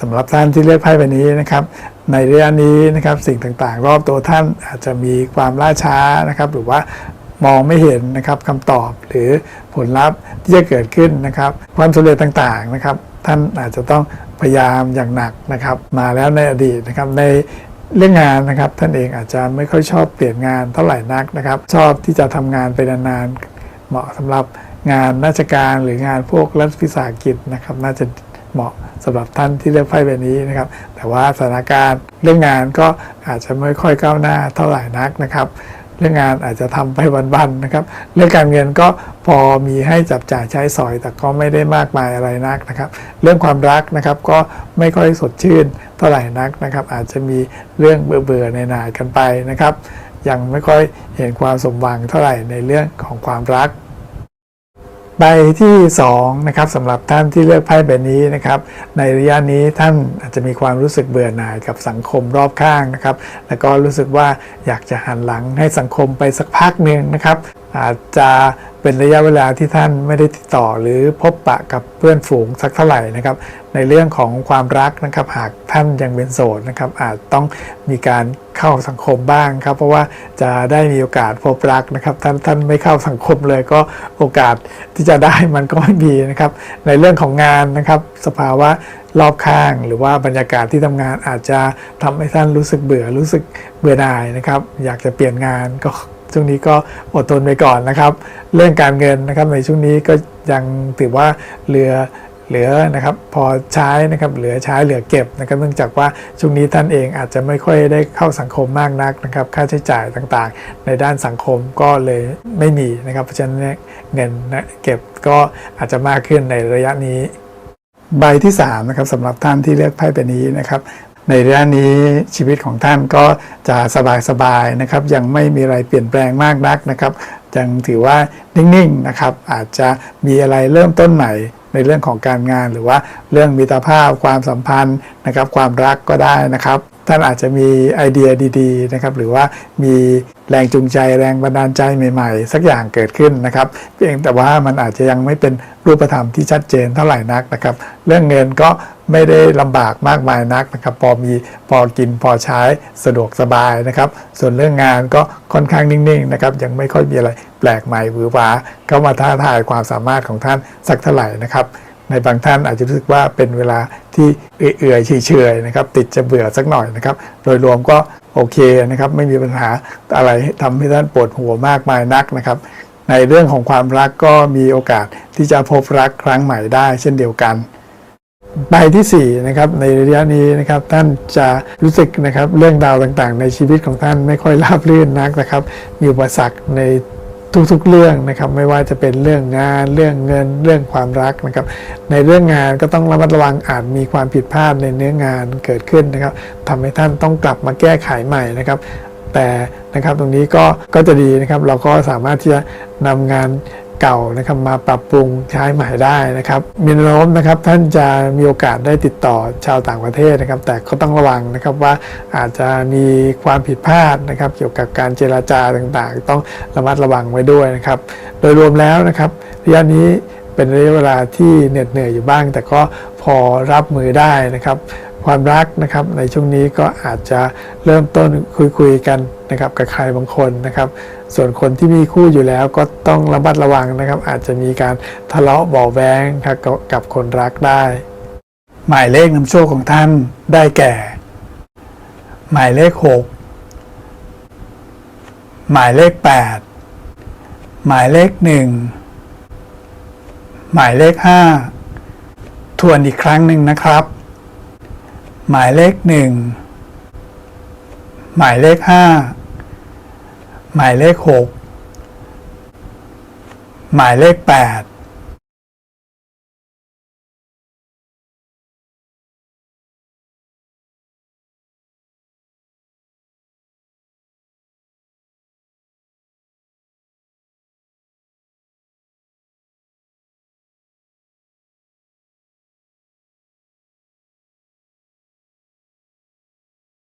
สำหรับท่านที่เลือกไพ่ใบนี้นะครับ ในระยะนี้นะครับสิ่งต่างๆ รอบตัวท่านอาจจะมีความล่าช้านะครับ หรือว่ามองไม่เห็นนะครับคำตอบหรือผลลัพธ์ที่จะเกิดขึ้นนะครับ ความสำเร็จต่างๆนะครับ ท่านอาจจะต้องพยายามอย่างหนักนะครับ มาแล้วในอดีตนะครับในเรื่องงานนะครับ ท่านเองอาจจะไม่ค่อยชอบเปลี่ยนงานเท่าไหร่นักนะครับ ชอบที่จะทำงานไปนานๆเหมาะสำหรับงานราชการหรืองานพวกรัฐวิสาหกิจนะครับ น่าจะ เหมาะสำหรับท่านที่เลือกไพ่ใบนี้นะครับ แต่ว่าสถานการณ์เรื่องงานก็อาจจะไม่ค่อยก้าวหน้าเท่าไหร่นักนะครับเรื่องงานอาจจะทำไปวันๆนะครับ เรื่องการเงินก็พอมีให้จับจ่ายใช้สอย แต่ก็ไม่ได้มากมายอะไรนักนะครับ เรื่องความรักนะครับก็ไม่ค่อยสดชื่นเท่าไหร่นักนะครับ อาจจะมีเรื่องเบื่อๆในหน่ากันไปนะครับ ยังไม่ค่อยเห็นความสมหวังเท่าไหร่ในเรื่องของความรัก ใบที่2นะครับสำหรับท่านที่เลือกไพ่ใบนี้นะครับ ในระยะนี้ท่านอาจจะมีความรู้สึกเบื่อหน่ายกับสังคมรอบข้างนะครับ แล้วก็รู้สึกว่าอยากจะหันหลังให้สังคมไปสักพักหนึ่งนะครับ อาจจะเป็นระยะเวลาที่ท่านไม่ได้ติดต่อหรือพบปะกับเพื่อนฝูงสักเท่าไหร่นะครับ ในเรื่องของความรักนะครับ หากท่านยังเป็นโสดนะครับ อาจต้องมีการเข้าสังคมบ้างครับ เพราะว่าจะได้มีโอกาสพบรักนะครับ ท่านท่านไม่เข้าสังคมเลยก็โอกาสที่จะได้มันก็ไม่มีนะครับ ในเรื่องของงานนะครับ สภาวะรอบข้างหรือว่าบรรยากาศที่ทำงานอาจจะทำให้ท่านรู้สึกเบื่อรู้สึกเบื่อหน่ายนะครับ อยากจะเปลี่ยนงานก็ ช่วงนี้ก็อดทนไปก่อนนะครับ เรื่องการเงินนะครับในช่วงนี้ก็ยังถือว่าเหลือเหลือนะครับพอใช้นะครับเหลือใช้เหลือเก็บนะครับเนื่องจากว่าช่วงนี้ท่านเองอาจจะไม่ค่อยได้เข้าสังคมมากนักนะครับค่าใช้จ่ายต่างๆ ในด้านสังคมก็เลยไม่มีนะครับเพราะฉะนั้นเนี่ยเงินนะเก็บก็อาจจะมากขึ้นในระยะนี้ ใบที่3นะครับสำหรับท่านที่เลือกไพ่ใบนี้นะครับ ในระยะนี้ชีวิตของท่านก็จะสบายๆนะครับ ยังไม่มีอะไรเปลี่ยนแปลงมากนักนะครับยังถือว่านิ่งๆนะครับ อาจจะมีอะไรเริ่มต้นใหม่ในเรื่องของการงานหรือว่าเรื่องมิตรภาพความสัมพันธ์นะครับ ความรักก็ได้นะครับ ท่านอาจจะมีไอเดียดีๆนะครับ หรือว่ามีแรงจูงใจแรงบันดาลใจใหม่ๆ สักอย่างเกิดขึ้นนะครับเพียงแต่ว่ามันอาจจะยังไม่เป็นรูปธรรมที่ชัดเจนเท่าไหร่นักนะครับ เรื่องเงินก็ ไม่ได้ลำบากมากมายนักนะครับ พอมีพอกินพอใช้สะดวกสบายนะครับ ส่วนเรื่องงานก็ค่อนข้างนิ่งๆนะครับยังไม่ค่อยมีอะไรแปลกใหม่หวือหวาเข้ามาท้าทายความสามารถของท่านสักเท่าไหร่นะครับในบางท่านอาจจะรู้สึกว่าเป็นเวลาที่เอื่อยๆเฉยๆนะครับ ติดจะเบื่อสักหน่อยนะครับ โดยรวมก็โอเคนะครับ ไม่มีปัญหาอะไรทำให้ท่านปวดหัวมากมายนักนะครับ ในเรื่องของความรักก็มีโอกาสที่จะพบรักครั้งใหม่ได้ เช่นเดียวกัน ใบที่4นะครับในระยะนี้นะครับท่านจะรู้สึกนะครับเรื่องราวต่างๆ ในชีวิตของท่านไม่ค่อยราบรื่นนักนะครับ มีอุปสรรคในทุกๆเรื่องนะครับไม่ว่าจะเป็นเรื่องงานเรื่องเงินเรื่องความรักนะครับในเรื่องงานก็ต้องระมัดระวังอาจมีความผิดพลาดในเนื้องานเกิดขึ้นนะครับทำให้ท่านต้องกลับมาแก้ไขใหม่นะครับแต่นะครับตรงนี้ก็ก็จะดีนะครับเราก็สามารถที่จะนำงาน เก่านะครับมาปรับปรุงใช้ใหม่ได้นะครับมีแนวโน้มนะครับท่านจะมีโอกาสได้ติดต่อชาวต่างประเทศนะครับ แต่ก็ต้องระวังนะครับว่าอาจจะมีความผิดพลาดนะครับ เกี่ยวกับการเจราจาต่างๆ ต้องระมัดระวังไว้ด้วยนะครับ โดยรวมแล้วนะครับระยะนี้เป็นระยะเวลาที่เหน็ดเหนื่อยอยู่บ้าง แต่ก็พอรับมือได้นะครับ ความรักนะครับ ในช่วงนี้ก็อาจจะเริ่มต้นคุยๆกันนะครับกับใครบางคนนะครับ ส่วนคนที่มีคู่อยู่แล้วก็ต้องระมัดระวังนะครับ อาจจะมีการทะเลาะเบาะแวงครับกับคนรักได้ หมายเลขนำโชคของท่านได้แก่ หมายเลข 6 หมายเลข 8 หมายเลขหนึ่งหมายเลขห้าทวนอีกครั้งหนึ่งนะครับ หมายเลขหนึ่งหมายเลขห้าหมายเลขหกหมายเลขแปด